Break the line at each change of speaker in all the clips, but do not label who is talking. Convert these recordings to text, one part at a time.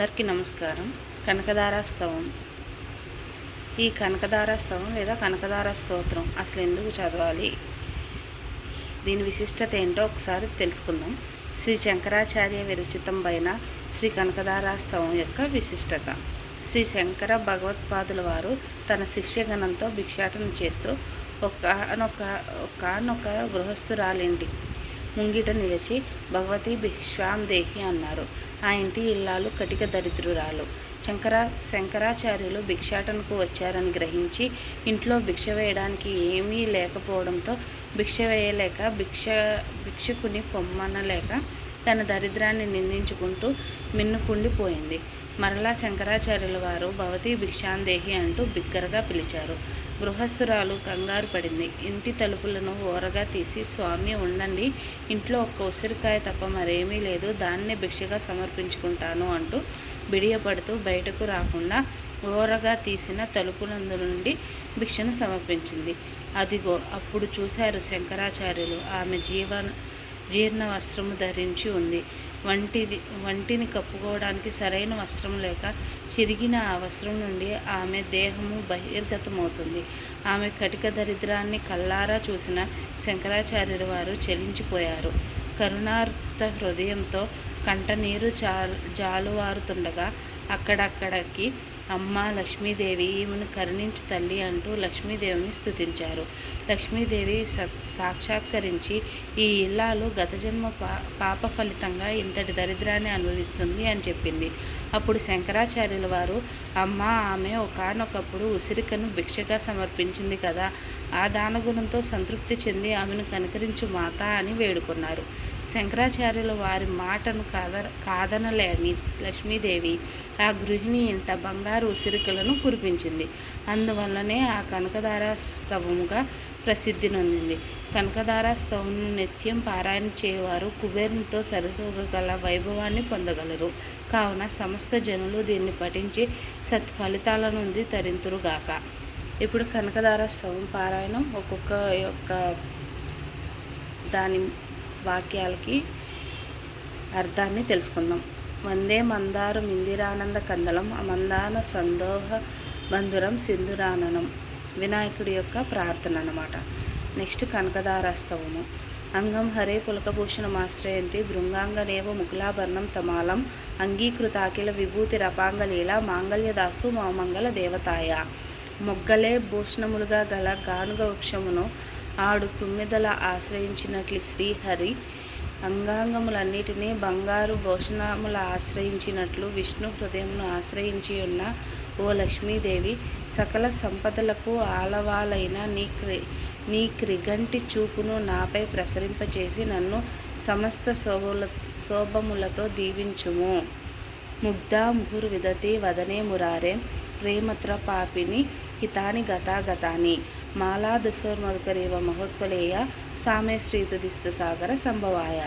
అందరికీ నమస్కారం. కనకదారాస్తవం ఈ కనకదారాస్తవం లేదా కనకదార స్తోత్రం అసలు ఎందుకు చదవాలి? దీని విశిష్టత ఏంటో ఒకసారి తెలుసుకుందాం. శ్రీ శంకరాచార్య విరచితం పైన శ్రీ కనకదారాస్తవం యొక్క విశిష్టత. శ్రీ శంకర భగవత్పాదుల వారు తన శిష్యగణంతో భిక్షాటన చేస్తూ ఒకనొక ఒకనొక గృహస్థురాలింటి? ముంగిట నిలిచి భగవతి భిక్షాం దేహి అన్నారు. ఆ ఇంటి ఇల్లాలు కటిక దరిద్రురాలు. శంకరా శంకరాచార్యులు భిక్షాటనకు వచ్చారని గ్రహించి ఇంట్లో భిక్ష వేయడానికి ఏమీ లేకపోవడంతో భిక్ష వేయలేక భిక్ష భిక్షకుని పొమ్మనలేక తన దరిద్రాన్ని నిందించుకుంటూ మిన్నుకుండిపోయింది. మరలా శంకరాచార్యుల వారు భవతి భిక్షాందేహి అంటూ బిగ్గరగా పిలిచారు. గృహస్థురాలు కంగారు పడింది. ఇంటి తలుపులను ఓరగా తీసి స్వామి ఉండండి. ఇంట్లో ఒక్క ఉసిరికాయ తప్ప మరేమీ లేదు. దాన్నే భిక్షగా సమర్పించుకుంటాను అంటూ బిడియపడుతూ బయటకు రాకుండా ఓరగా తీసిన తలుపులందు నుండి భిక్షను సమర్పించింది. అదిగో అప్పుడు చూశారు శంకరాచార్యులు. ఆమె జీవన జీర్ణ వస్త్రము ధరించి ఉంది. వంటిది వంటిని కప్పుకోవడానికి సరైన వస్త్రం లేక చిరిగిన ఆ వస్త్రం నుండి ఆమె దేహము బహిర్గతమవుతుంది. ఆమె కటిక దరిద్రాన్ని కల్లారా చూసిన శంకరాచార్యుడు వారు చెలించిపోయారు. కరుణార్థ హృదయంతో కంటనీరు చాలు జాలువారుతుండగా అక్కడక్కడికి అమ్మ లక్ష్మీదేవి ఈమెను కరుణించి తల్లి అంటూ లక్ష్మీదేవిని స్థుతించారు లక్ష్మీదేవి సాక్షాత్కరించి ఈ ఇల్లాలు గత జన్మ పా పాప ఫలితంగా ఇంతటి దరిద్రాన్ని అనుభవిస్తుంది అని చెప్పింది. అప్పుడు శంకరాచార్యుల వారు అమ్మ ఆమె ఒకనొకప్పుడు ఉసిరికను భిక్షగా సమర్పించింది కదా ఆ దానగుణంతో సంతృప్తి చెంది ఆమెను కనుకరించు మాత అని వేడుకున్నారు. శంకరాచార్యుల వారి మాటను కాద కాదనలేని లక్ష్మీదేవి ఆ గృహిణి ఇంట బంగారు ఉసిరికలను కురిపించింది. అందువల్లనే ఆ కనకదార స్తవముగా ప్రసిద్ధి నొందింది. కనకదార నిత్యం పారాయణ చేయవారు కుబేరునితో సరితూగగల వైభవాన్ని పొందగలరు. కావున సమస్త జనులు దీన్ని పఠించి సత్ఫలితాల నుండి తరింతురుగాక. ఇప్పుడు కనకదార స్తవం పారాయణం ఒక్కొక్క యొక్క దాని వాక్యాలకి అర్థాన్ని తెలుసుకుందాం. వందే మందారు మిందిరానంద కందలం మందాన సందోహ బంధురం సింధురాననం. వినాయకుడి యొక్క ప్రార్థన అన్నమాట. నెక్స్ట్ కనకదారాస్తవము. అంగం హరే పులకభూషణమాశ్రయంతి భృంగాంగనేవ ముకులాభరణం తమాలం అంగీకృతాకిల విభూతి రపాంగలీల మాంగళ్యదాసు మామంగళ దేవతాయ. మొగ్గలే భూషణములుగా గల గానుగ వృక్షమును ఆడు తుమ్మిదల ఆశ్రయించినట్లు శ్రీహరి అంగాంగములన్నిటినీ బంగారు భూషణముల ఆశ్రయించినట్లు విష్ణు హృదయమును ఆశ్రయించి ఉన్న ఓ లక్ష్మీదేవి సకల సంపదలకు ఆలవాలైన నీ క్రి నీ క్రిగంటి చూపును నాపై ప్రసరింపచేసి నన్ను సమస్త శోభుల శోభములతో దీవించుము. ముగ్ధా ముహుర్ విదతి వదనే మురారే ప్రేమత్ర పాపిని హితాని గతాగతాని. మాలా దుసోర్మధుకరీవ మహోత్పలేయ సామే శ్రీతుదిస్తు సాగర సంభవాయ.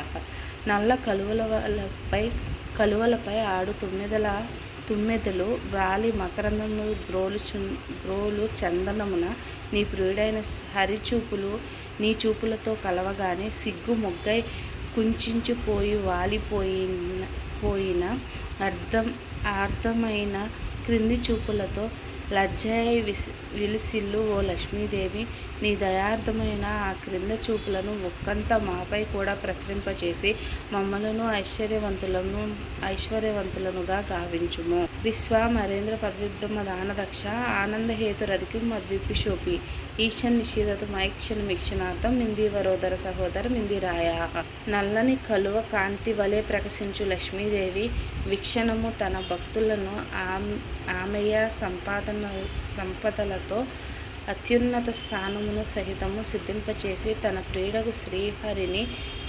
నల్ల కలువలపై కలువలపై ఆడు తుమ్మెదల తుమ్మెదలు వ్రాలి మకరందము బ్రోలు చు బ్రోలు చందనమున నీ ప్రియుడైన హరిచూపులు నీ చూపులతో కలవగానే సిగ్గు మొగ్గై కుంచిపోయి వాలిపోయిన పోయిన అర్థం అర్థమైన క్రింది చూపులతో లజ్జాయి విసి విలిసిల్లు ఓ లక్ష్మీదేవి నీ దయార్థమైన ఆ క్రింద చూపులను ఒక్కంత మాపై కూడా ప్రసరింపచేసి మమ్మలను ఐశ్వర్యవంతులను ఐశ్వర్యవంతులనుగా గావించుము. విశ్వామరేంద్ర పదవిబ్రహ్మ దానదక్ష ఆనందహేతు రధికి మద్విపిశోపి ఈశన్ నిషీదతు మైక్షణ మిక్షణార్థం మిందీవరోదర సహోదర మిందిరాయ నల్లని కలువ కాంతి వలె ప్రకశించు లక్ష్మీదేవి వీక్షణము తన భక్తులను ఆమెయ సంపాదన సంపదలతో అత్యున్నత స్థానమును సహితము సిద్ధింపచేసి తన ప్రియుడకు శ్రీహరిని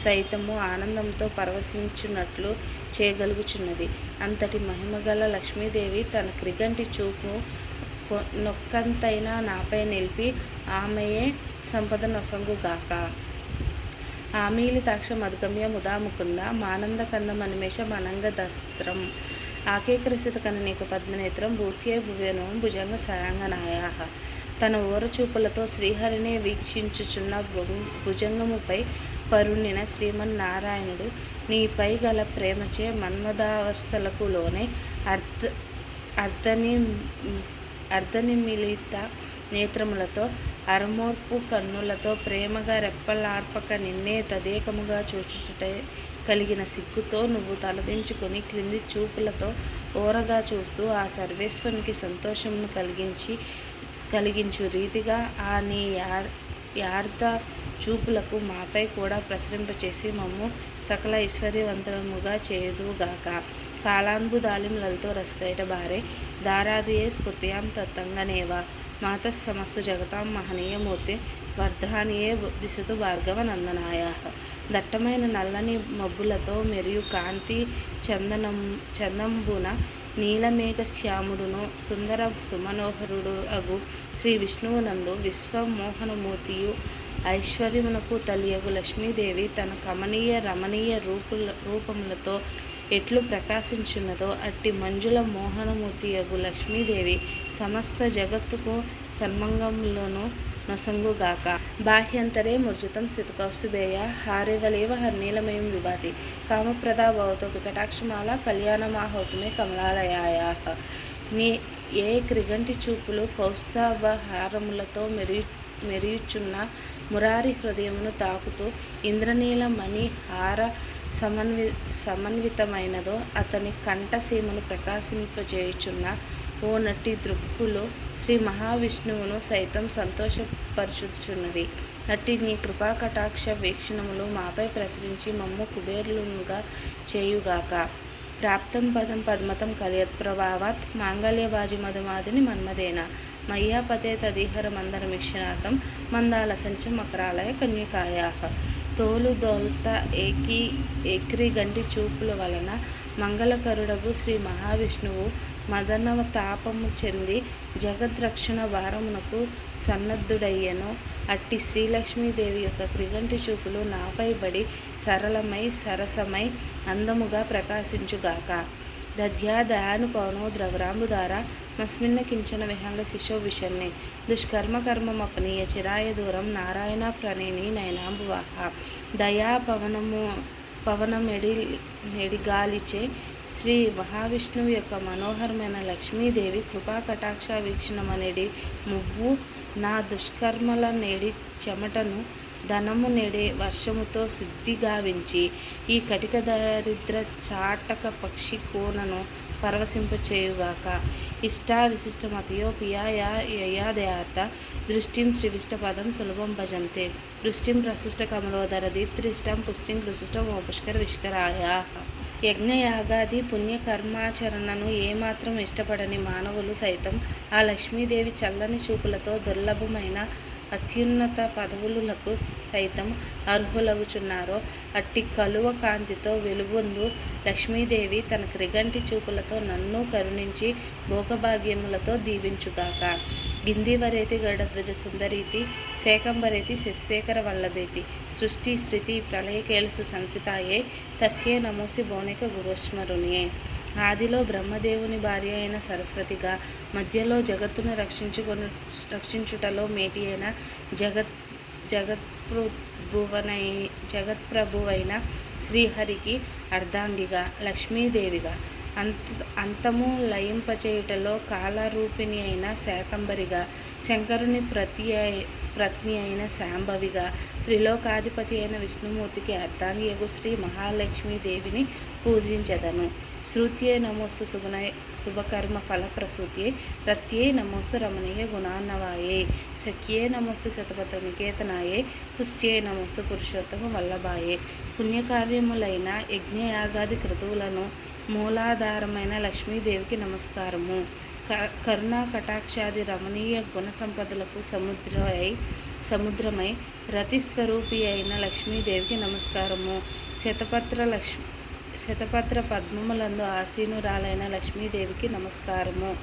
సైతము ఆనందంతో పరవశించున్నట్లు చేయగలుగుచున్నది. అంతటి మహిమగల లక్ష్మీదేవి తన క్రిగంటి చూపు నొక్కంతైనా నాపై నిలిపి ఆమెయే సంపద నొసంగుగాక ఆమీలితాక్ష మధుగమ్య ముదాముకుంద మానంద కంద మనిమేష మనంగ దస్త్రం ఆకేకరిసిత కననీకు పద్మనేత్రం భూత్యే భువనం భుజంగ సాయాంగనాయా తన ఓరచూపులతో శ్రీహరినే వీక్షించుచున్న భుజంగముపై పరుణిన శ్రీమన్నారాయణుడు నీపై గల ప్రేమచే మన్మదావస్థలకు లోనే అర్ధ అర్ధని అర్ధనిమిలిత నేత్రములతో అరమోర్పు కన్నులతో ప్రేమగా రెప్పలార్పక నిన్నే తదేకముగా చూచుటే కలిగిన సిగ్గుతో నువ్వు తలదించుకొని క్రింది చూపులతో ఓరగా చూస్తూ ఆ సర్వేశ్వరునికి సంతోషమును కలిగించి కలిగించు. రీతిగా ఆ నీ యార్ చూపులకు మాపై కూడా ప్రసరింపచేసి మమ్ము సకల ఐశ్వర్యవంతముగా చేదుగాక కాలాంబు దాలింలతో రసకైట బారే దారాదియే స్ఫుర్తియాం తత్తంగనేవా? మాత సమస్త జగతాం మహనీయమూర్తి వర్ధానియే దిశతు భార్గవ నందనాయ దట్టమైన నల్లని మబ్బులతో మరియు కాంతి చందనం చందంబున నీలమేఘ శ్యాముడును సుందర సుమనోహరుడు అగు శ్రీ విష్ణువునందు విశ్వమోహనమూర్తియు ఐశ్వర్యమునకు తలియగు లక్ష్మీదేవి తన కమనీయ రమణీయ రూపుల రూపములతో ఎట్లు ప్రకాశించున్నదో అట్టి మంజుల మోహనమూర్తి అగు లక్ష్మీదేవి సమస్త జగత్తుకు సన్మంగంలోనూ నొసంగుగాక. బాహ్యంతరే ముర్జితం సితకౌస్తుభేయ హారేవలేవ హర్నీలమయం విభాతి. కామప్రదా భవతో వికటాక్షమాల కళ్యాణమాహోతుమే కమలాలయాయ నీ ఏ క్రిగంటి చూపులు కౌస్తాభహారములతో మెరుగు మెరుగుచున్న మెరియుచున్న మురారి హృదయమును తాకుతూ ఇంద్రనీల మణి హార సమన్వి సమన్వితమైనదో అతని కంఠసీమను ప్రకాశింపజేయుచున్న ఓ నటి దృక్కులు శ్రీ మహావిష్ణువును సైతం సంతోషపరచుచున్నది నటి నీ కృపా కటాక్ష వీక్షణములు మాపై ప్రసరించి మమ్ము కుబేరులుగా చేయుగాక. ప్రాప్తం పదం పద్మతం కలియత్ ప్రభావాత్ మాంగళ్యవాజి మధుమాదిని మన్మదేన మయ్యాపతే తదీహర మందరమిక్షణార్థం మందాల సంచ మకరాలయ కన్యకాయా తోలు దోల్త ఏకీ ఏక్రి గంటి చూపుల వలన మంగళకరుడగు శ్రీ మహావిష్ణువు మదనవ తాపము చెంది జగద్రక్షణ భారమునకు సన్నద్ధుడయ్యను. అట్టి శ్రీలక్ష్మీదేవి యొక్క క్రిగంటి చూపులు నాపై బడి సరళమై సరసమై అందముగా ప్రకాశించుగాక. దధ్యా ద్రవరాంబు ద్రవరాంబుధార మస్మిన్న కించన విహంగ శిశో విషన్నే. దుష్కర్మ కర్మమపనీయ చిరాయ దూరం నారాయణ ప్రణేని నయనాంబువాహ దయా పవనము పవనమెడి నెడిగాలిచే శ్రీ మహావిష్ణువు యొక్క మనోహరమైన లక్ష్మీదేవి కృపా కటాక్ష వీక్షణమనేడి మువ్వు నా దుష్కర్మల నేడి చెమటను ధనము నేడే వర్షముతో శుద్ధిగావించి ఈ కటిక దరిద్ర చాటక పక్షి కోనను పరవశింపచేయుగాక. ఇష్టా విశిష్టమతయో పియాయా యయాదయాత దృష్టిం శ్రీవిష్టపదం సులభం భజంతే. దృష్టిం ప్రశిష్ట కమలోదర దీప్తిష్టం పుష్టిం కృశిష్టం ఓ పుష్కర విష్కరాయా. యజ్ఞయాగాది పుణ్యకర్మాచరణను ఏమాత్రం ఇష్టపడని మానవులు సైతం ఆ లక్ష్మీదేవి చల్లని చూపులతో దుర్లభమైన అత్యున్నత పదవులకు సైతం అర్హులగుచున్నారో అట్టి కలువ కాంతితో వెలుగొందు లక్ష్మీదేవి తన క్రిగంటి చూపులతో నన్ను కరుణించి భోగభాగ్యములతో దీవించుగాక. గిందివరేతి గడధ్వజ సుందరీతి శేకంబరేతి శశేఖర వల్లభేతి సృష్టి స్థితి ప్రళయకేలుసు సంసితాయే తస్యే నమోస్తి భౌనిక గురుస్మరునియే ఆదిలో బ్రహ్మదేవుని భార్య అయిన సరస్వతిగా మధ్యలో జగత్తును రక్షించుకొని రక్షించుటలో మేటి అయిన జగత్ జగత్ప్రభువనై జగత్ప్రభువైన శ్రీహరికి అర్ధాంగిగా లక్ష్మీదేవిగా అంత అంతము లయింపచేయుటలో కాలరూపిణి అయిన శాకంబరిగా శంకరుని ప్రతి ప్రజ్ఞి అయిన శాంభవిగా త్రిలోకాధిపతి అయిన విష్ణుమూర్తికి అర్ధాంగియగు శ్రీ మహాలక్ష్మీదేవిని పూజించెదను. శృత్యే నమోస్తు శుభన శుభకర్మ ఫలప్రసూత్యే రత్యే నమోస్తు రమణీయ గుణాన్నవాయే సఖ్యే నమోస్తు శతపత్ర నికేతనాయే పుష్ట్యే నమోస్తు పురుషోత్తమ వల్లభాయే. పుణ్యకార్యములైన యజ్ఞయాగాది క్రతువులను మూలాధారమైన లక్ష్మీదేవికి నమస్కారము. క- కరుణా కటాక్షాది రమణీయ గుణ సంపదలకు సముద్రమై సముద్రమై రతిస్వరూపి అయిన లక్ష్మీదేవికి నమస్కారము. శతపత్ర లక్ష్మి శతపత్ర పద్మములందు ఆసీనురాలైన లక్ష్మీదేవికి నమస్కారము.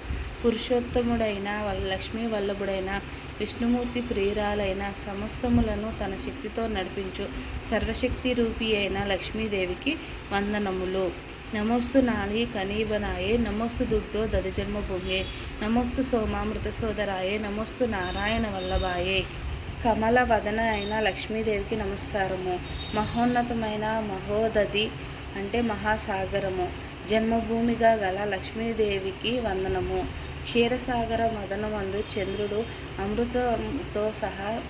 పురుషోత్తముడైన లక్ష్మీ వల్లభుడైన విష్ణుమూర్తి ప్రియురాలైన సమస్తములను తన శక్తితో నడిపించు సర్వశక్తి రూపి అయిన లక్ష్మీదేవికి వందనములు. నమోస్తు నాళీ కనీబనాయే నమోస్తు దుగ్ధో దదిజన్మభూమే నమోస్తు సోమామృత సోదరాయే నమోస్తు నారాయణ వల్లభాయే కమల వదన అయిన లక్ష్మీదేవికి నమస్కారము. మహోన్నతమైన మహోదది అంటే మహాసాగరము. జన్మభూమిగా గల లక్ష్మీదేవికి వందనము. క్షీరసాగర మదనమందు చంద్రుడు అమృతంతో సహా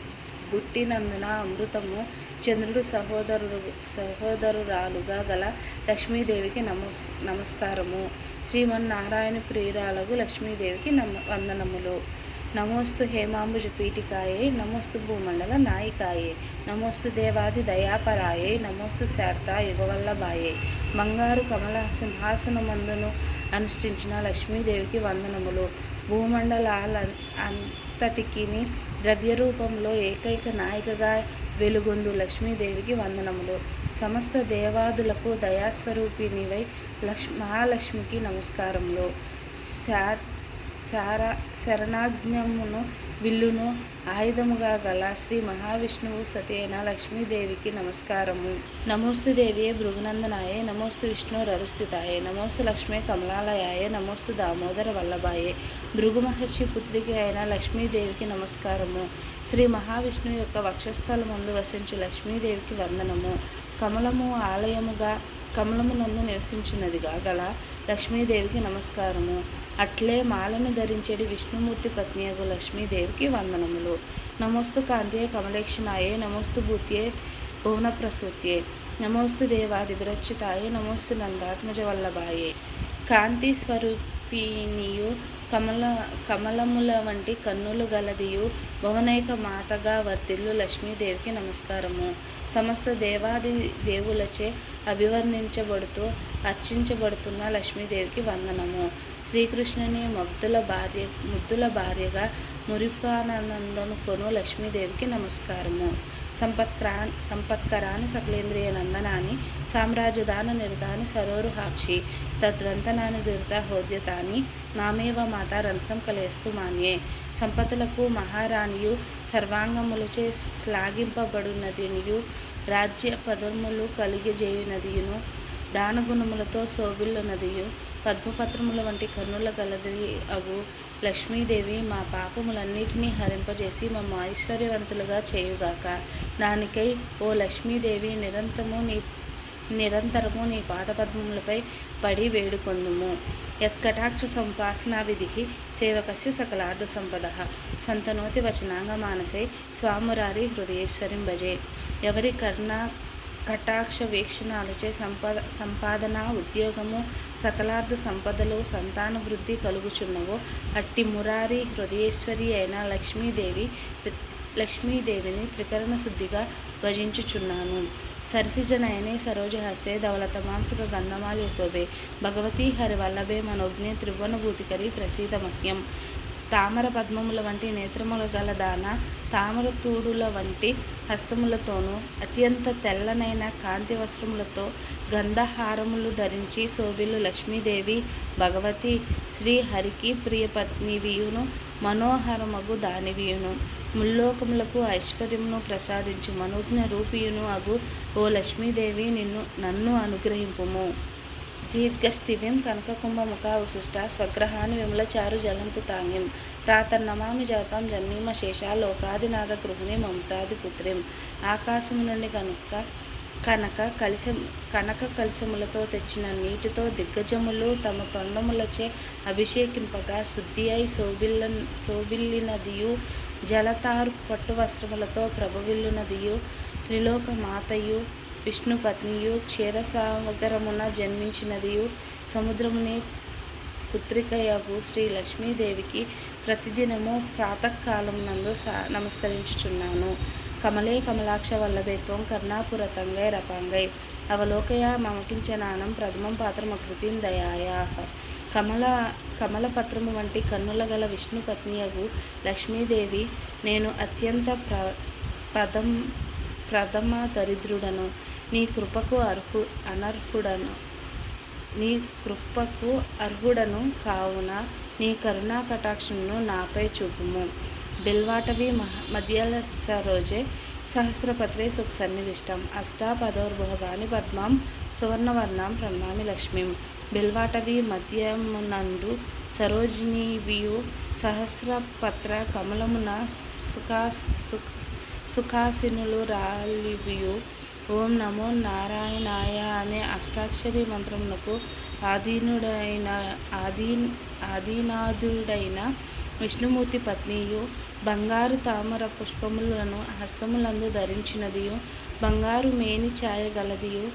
పుట్టినందున అమృతము చంద్రుడు సహోదరు సహోదరురాలుగా గల లక్ష్మీదేవికి నమస్ నమస్కారము. శ్రీమన్నారాయణ ప్రియురాలకు లక్ష్మీదేవికి నమ వందనములు. నమోస్తు హేమాంబుజ పీఠికాయే నమోస్తు భూమండల నాయికాయే నమోస్తు దేవాది దయాపరాయే నమోస్తు శారద యుగవల్లభాయే. బంగారు కమల సింహాసనమందును అనుష్ఠించిన లక్ష్మీదేవికి వందనములు. భూమండలాల అంతటికి ద్రవ్య రూపంలో ఏకైక నాయికగా వెలుగొందు లక్ష్మీదేవికి వందనములు. సమస్త దేవాదులకు దయాస్వరూపిణివై లక్ష్మ మహాలక్ష్మికి నమస్కారములు. శా శార శరణాజ్ఞమును విల్లును ఆయుధముగా గల శ్రీ మహావిష్ణువు సతి అయిన లక్ష్మీదేవికి నమస్కారము. నమోస్తు దేవియే భృగునందనాయే నమోస్తు విష్ణు రరుస్థితాయే నమోస్తు లక్ష్మీ కమలాలయాయే నమోస్తు దామోదర వల్లభాయే. భృగు మహర్షి పుత్రికి అయిన లక్ష్మీదేవికి నమస్కారము. శ్రీ మహావిష్ణువు యొక్క వక్షస్థలమందు వసించు లక్ష్మీదేవికి వందనము. కమలము ఆలయముగా కమలమునందు నివసించున్నదిగా గల లక్ష్మీదేవికి నమస్కారము. అట్లే మాలను ధరించేది విష్ణుమూర్తి పత్నియగు లక్ష్మీదేవికి వందనములు. నమోస్తు కాంతియే కమలేక్షణాయే నమోస్తు భూత్యే భువన ప్రసూత్యే నమోస్తు దేవాదిభిరక్షితాయే నమోస్తు నందాత్మజ వల్లభాయే కాంతి స్వరూపిణియు కమల కమలముల వంటి కన్నులు గలదియు భువనైక మాతగా వర్తిల్లు లక్ష్మీదేవికి నమస్కారము. సమస్త దేవాది దేవులచే అభివర్ణించబడుతూ అర్చించబడుతున్న లక్ష్మీదేవికి వందనము. శ్రీకృష్ణుని మబ్దుల భార్య ముద్దుల భార్యగా మురిపానందను కొను లక్ష్మీదేవికి నమస్కారము. సంపత్క్రా సంపత్కరాని సకలేంద్రియ నందనాని సామ్రాజ్యదాన నిరతాని సరోరుహాక్షి తద్వంతనాని దురిత హోద్యతాని మామేవ మాత రంసం కలేస్తు మాన్యే. సంపతులకు మహారాణియు సర్వాంగములచే శ్లాఘింపబడినదియు రాజ్య పదములు కలిగజేయునదియును దానగుణములతో శోభిల్లునదియు. పద్మపత్రముల వంటి కన్నుల గలది అగు లక్ష్మీదేవి మా పాపములన్నిటినీ హరింపజేసి మమ్మ ఐశ్వర్యవంతులుగా చేయుగాక. దానికై ఓ లక్ష్మీదేవి నిరంతరము నీ నిరంతరము నీ పాదపద్మములపై పడి వేడుకొందుము. యత్కటాక్ష సంపాసనా విధి సేవకస్య సకలార్థ సంపద. సంతనోతి వచనాంగ మానసే స్వామురారి హృదయేశ్వరిం భజే ఎవరి కర్ణ కటాక్ష వీక్షణాలచే సంపద సంపాదన ఉద్యోగము సకలార్థ సంపదలు సంతాన వృద్ధి కలుగుచున్నవో అట్టి మురారి హృదయేశ్వరి అయిన లక్ష్మీదేవి లక్ష్మీదేవిని త్రికరణ శుద్ధిగా భజించుచున్నాను. సరసిజనయనే సరోజహస్తే ధవలతమాంసుక గంధమాల శోభే. భగవతీ హరివల్లభే మనోజ్ఞే త్రిభువనభూతికరి ప్రసీద మహ్యం తామర పద్మముల వంటి నేత్రముల గల దాన తామర తూడుల వంటి హస్తములతోనూ అత్యంత తెల్లనైన కాంతి వస్త్రములతో గంధహారములు ధరించి శోభిలు లక్ష్మీదేవి భగవతి శ్రీహరికి ప్రియపత్నివియును మనోహరమగు దానివియును. ముల్లోకములకు ఐశ్వర్యమును ప్రసాదించు మనోజ్ఞ రూపియును అగు ఓ లక్ష్మీదేవి నిన్ను నన్ను అనుగ్రహింపుము. దీర్ఘస్థివిం కనకకుంభముఖావశిష్ట స్వగ్రహాన్ని విమలచారు జలంపు తాంగిం. ప్రాతర్నమామి జాతం జన్మీమ శేష లోకాదినాథ గృహిణి మమతాది పుత్రిం. ఆకాశం నుండి కనుక కనక కలిస కనక కలిసములతో తెచ్చిన నీటితో దిగ్గజములు తమ తొండములచే అభిషేకింపగా శుద్ధి అయి శోభిల్ల శోభిల్లినదియు జలతారు పట్టు వస్త్రములతో ప్రభవిల్లునదియు త్రిలోక మాతయు విష్ణుపత్నియు క్షీరసాగరమున జన్మించినదియు. సముద్రముని పుత్రికయగు శ్రీ లక్ష్మీదేవికి ప్రతిదినము ప్రాతకాలమునందు సా నమస్కరించుచున్నాను. కమలే కమలాక్ష వల్లభేత్వం కర్ణాపురతంగై రపాంగై. అవలోకయ మమకించనానం ప్రథమం పాత్రమకృతిం దయాయా కమల కమలపత్రము వంటి కన్నుల గల విష్ణు పత్నియగు లక్ష్మీదేవి నేను అత్యంత ప్ర పదం ప్రథమ దరిద్రుడను నీ కృపకు అర్హు అనర్హుడను. నీ కృపకు అర్హుడను కావున నీ కరుణా కటాక్షమును నాపై చూపుము. బిల్వాటవి మహ రోజే సరోజే సహస్రపత్రే సుఖ సన్నివిష్టం. అష్టాపదోర్భవాని పద్మాం సువర్ణవర్ణాం ప్రణామి లక్ష్మీం. బిల్వాటవి మధ్యమునందు సరోజినీవియు సహస్రపత్ర కమలమున సుఖా సుఖ సుఖాసినులు రాలివియు ఓం నమో నారాయణాయ అనే అష్టాక్షరి మంత్రమునకు ఆధీనుడైన ఆధీ ఆధీనాథుడైన విష్ణుమూర్తి పత్నియు బంగారు తామర పుష్పములను హస్తములందు ధరించినదియు బంగారు మేని ఛాయ గలదియు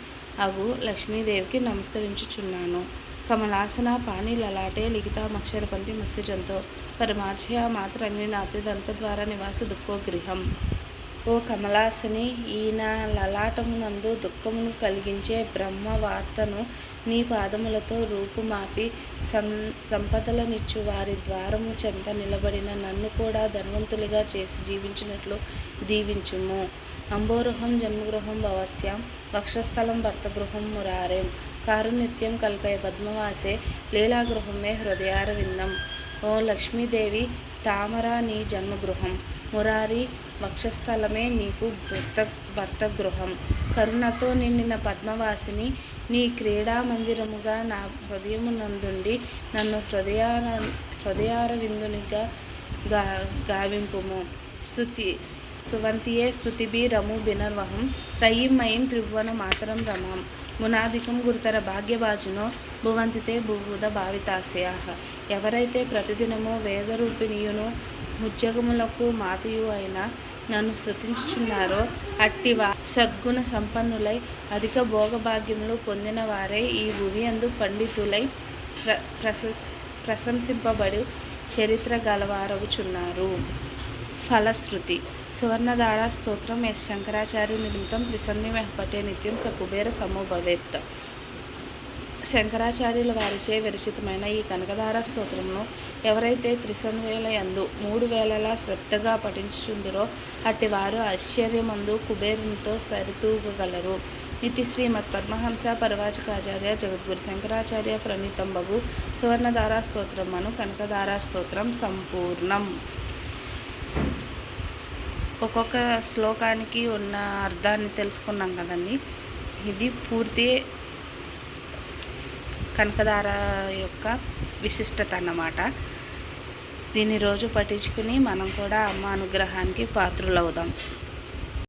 అగు లక్ష్మీదేవికి నమస్కరించుచున్నాను. కమలాసన పాణి లలాటే లిఖితామక్షరపంతి మత్స్యజంతో పరమాచయ దంప ద్వారా నివాస దుఃఖో గృహం ఓ కమలాసని ఈయన లలాటమునందు దుఃఖమును కలిగించే బ్రహ్మ వార్తను నీ పాదములతో రూపుమాపి సం సంపదలనిచ్చు. వారి ద్వారము చెంత నిలబడిన నన్ను కూడా ధనవంతులుగా చేసి జీవించినట్లు దీవించుము. అంబోరుహం జన్మగృహం భవస్త్యాం వక్షస్థలం భర్తగృహం మురారేం. కారునిత్యం కల్పే పద్మవాసే లీలాగృహమే హృదయారవిందం. ఓ లక్ష్మీదేవి తామరా నీ జన్మగృహం. మురారి వక్షస్థలమే నీకు భర్త భర్త గృహం కరుణతో నిండిన పద్మవాసిని నీ క్రీడా మందిరముగా నా హృదయమునందుండి నన్ను హృదయాన హృదయార విందునిగా గా గావింపుము. స్థుతి సువంతియే స్తుతిభి రము బినర్వహం. త్రయీం మయీం త్రిభువన మాతరం రమం. మునాదికం గురుతర భాగ్యభాజునో భువంతితే భూభూత భావితాశయా. ఎవరైతే ప్రతిదినము వేదరూపిణియును ముజ్జగములకు మాతయు అయిన నన్ను స్థుతించుచున్నారో అట్టి వా సద్గుణ సంపన్నులై అధిక భోగభాగ్యములు పొందిన వారే ఈ భువి అందు పండితులై ప్ర ప్రశస్ ప్రశంసింపబడి చరిత్ర గలవారవుచున్నారు ఫలశ్రుతి సువర్ణదార స్తోత్రం ఎస్ శంకరాచార్య నిర్మితం త్రిసంధి మెహపటే నిత్యం స కుబేర సమో భవేత్. శంకరాచార్యుల వారిచే విరచితమైన ఈ కనకధార స్తోత్రమును ఎవరైతే త్రిసంధ్యల యందు మూడు వేలలా శ్రద్ధగా పఠించుచుందరో అట్టి వారు ఆశ్చర్యమందు కుబేరునితో సరితూగగలరు. ఇది శ్రీమద్ పద్మహంస పరవాచకాచార్య జగద్గురు శంకరాచార్య ప్రణీతంబగు సువర్ణధారా స్తోత్రమును కనకధారా స్తోత్రం సంపూర్ణం. ఒక్కొక్క శ్లోకానికి ఉన్న అర్థాన్ని తెలుసుకున్నాం కదండి. ఇది పూర్తి కనకదార యొక్క విశిష్టత అన్నమాట. దీన్ని రోజు పఠించుకుని మనం కూడా అమ్మ అనుగ్రహానికి పాత్రులవుదాం.